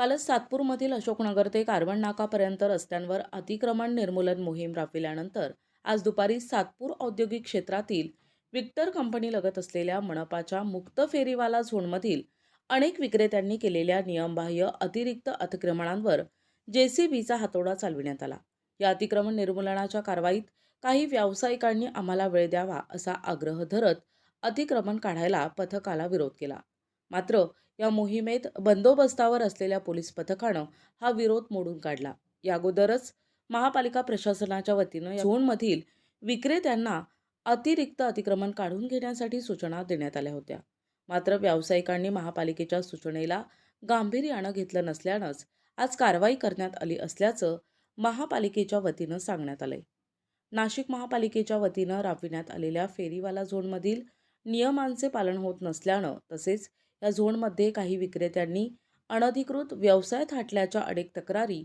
कालच सातपूरमधील अशोकनगर ते कार्बन नाकापर्यंत रस्त्यांवर अतिक्रमण निर्मूलन मोहीम राबविल्यानंतर आज दुपारी सातपूर औद्योगिक क्षेत्रातील विक्टर कंपनीलगत असलेल्या मनपाच्या मुक्त फेरीवाला झोनमधील अनेक विक्रेत्यांनी केलेल्या नियमबाह्य अतिरिक्त अतिक्रमणांवर जेसीबीचा हातोडा चालविण्यात आला. या अतिक्रमण निर्मूलनाच्या कारवाईत काही व्यावसायिकांनी आम्हाला वेळ द्यावा असा आग्रह धरत अतिक्रमण काढायला पथकाला विरोध केला. मात्र या मोहिमेत बंदोबस्तावर असलेल्या पोलीस पथकानं हा विरोध मोडून काढला. या अगोदरच महापालिका प्रशासनाच्या वतीनं झोनमधील विक्रेत्यांना अतिरिक्त अतिक्रमण काढून घेण्यासाठी सूचना देण्यात आल्या होत्या. मात्र व्यावसायिकांनी महापालिकेच्या सूचनेला गांभीर्यानं घेतलं नसल्यानंच आज कारवाई करण्यात आली असल्याचं महापालिकेच्या वतीनं सांगण्यात आलंय. नाशिक महापालिकेच्या वतीनं राबविण्यात आलेल्या फेरीवाला झोनमधील नियमांचे पालन होत नसल्यानं तसेच या झोनमध्ये काही विक्रेत्यांनी अनधिकृत व्यवसाय थाटल्याच्या अनेक तक्रारी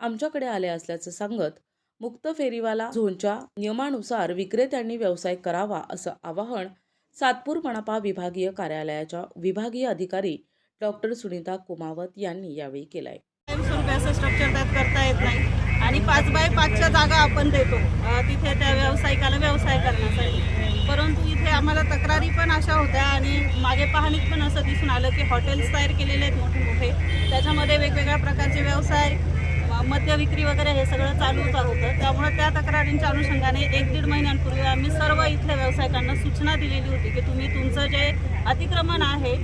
आमच्याकडे आल्या असल्याचं सांगत मुक्त फेरीवाला झोनच्या नियमानुसार विक्रेत्यांनी व्यवसाय करावा असं आवाहन सातपूर मनपा विभागीय कार्यालयाच्या विभागीय अधिकारी डॉक्टर सुनीता कुमावत यांनी यावेळी केलाय. स्वरूपी स्ट्रक्चर त्यात करता येत नाही. आणि पाच बाय पाचच्या जागा आपण देतो. तिथे त्या व्यावसायिकाला व्यवसाय करण्यासाठी आम्हाला तक्रारी पण अशा होत्या आणि मागे पाहणीत पण असं दिसून आलं की हॉटेल्स तयार केलेले आहेत मोठे मोठे. त्याच्यामध्ये वेगवेगळ्या प्रकारचे व्यवसाय मद्य विक्री वगैरे हे सगळं चालूच होतं. त्यामुळे त्या तक्रारींच्या अनुषंगाने एक दीड महिन्यांपूर्वी आम्ही सर्व इथल्या व्यावसायिकांना सूचना दिलेली होती की तुम्ही तुमचं जे अतिक्रमण आहे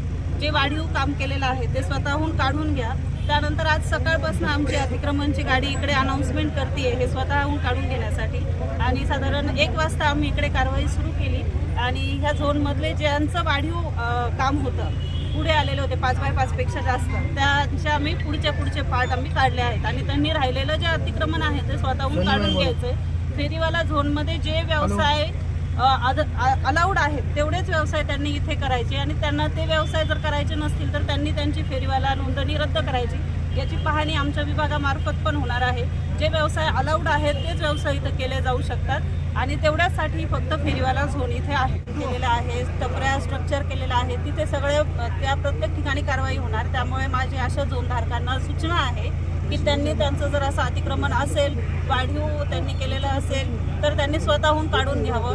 जे वाढीव काम केलेलं आहे ते स्वतःहून काढून घ्या. त्यानंतर आज सकाळपासून आमची अतिक्रमणची गाडी इकडे अनाऊन्समेंट करते हे स्वतःहून काढून घेण्यासाठी. आणि साधारण एक वाजता आम्ही इकडे कारवाई सुरू केली. आणि ह्या झोनमधले ज्यांचं वाढीव काम होतं पुढे आलेले होते पाच बाय पाचपेक्षा जास्त. त्याचे आम्ही पुढचे पुढचे पार्ट आम्ही काढले आहेत. आणि त्यांनी राहिलेलं जे अतिक्रमण आहे ते स्वतःहून काढून घ्यायचं फेरीवाला झोनमध्ये जे व्यवसाय अलाउड आहेत तेवढेच व्यवसाय त्यांनी इथे करायचे. आणि त्यांना ते व्यवसाय जर करायचे नसतील तर त्यांनी त्यांची फेरीवाला नोंदणी रद्द करायची. याची पाहणी आमच्या विभागामार्फत पण होणार आहे. जे व्यवसाय अलाउड आहेत तेच व्यवसाय इथं केले जाऊ शकतात. आणि तेवढ्यासाठी फक्त फेरीवाला झोन इथे आहे. केलेला आहे टपऱ्या स्ट्रक्चर केलेलं आहे. तिथे सगळे त्या प्रत्येक ठिकाणी कारवाई होणार. त्यामुळे माझी अशा झोनधारकांना सूचना आहे की त्यांनी त्यांचं जर असं अतिक्रमण असेल वाढीव त्यांनी केलेलं असेल तर त्यांनी स्वतःहून काढून घ्यावं.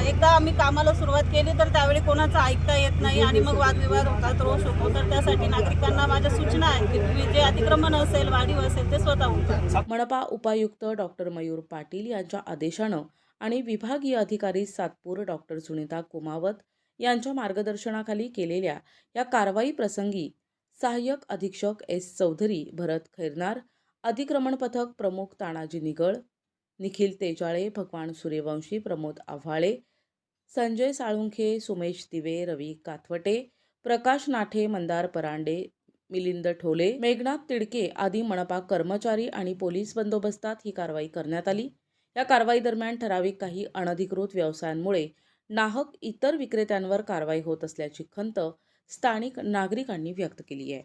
एकदा आम्ही कामाला सुरुवात केली तर त्यावेळी कोणाचं ऐकता येत नाही आणि मग वादविवाद होतात रोष होतो. तर त्यासाठी नागरिकांना माझ्या सूचना आहेत की जे अतिक्रमण असेल वाढीव असेल ते स्वतःहून मनपा उपायुक्त डॉक्टर मयूर पाटील यांच्या आदेशानं आणि विभागीय अधिकारी सातपूर डॉक्टर सुनीता कुमावत यांच्या मार्गदर्शनाखाली केलेल्या या कारवाई प्रसंगी सहाय्यक अधीक्षक एस चौधरी भरत खैरनार अतिक्रमण पथक प्रमुख तानाजी निगळ निखिल तेजाळे भगवान सूर्यवंशी प्रमोद आव्हाळे संजय साळुंखे सुमेश दिवे रवी काथवटे प्रकाश नाठे मंदार परांडे मिलिंद ठोले मेघनाथ तिडके आदी मनपा कर्मचारी आणि पोलीस बंदोबस्तात ही कारवाई करण्यात आली. या कारवाई दरम्यान ठराविक काही अनधिकृत व्यवसायांमुळे नाहक इतर विक्रेत्यांवर कारवाई होत असल्याची खंत स्थानिक नागरिकांनी व्यक्त केली आहे.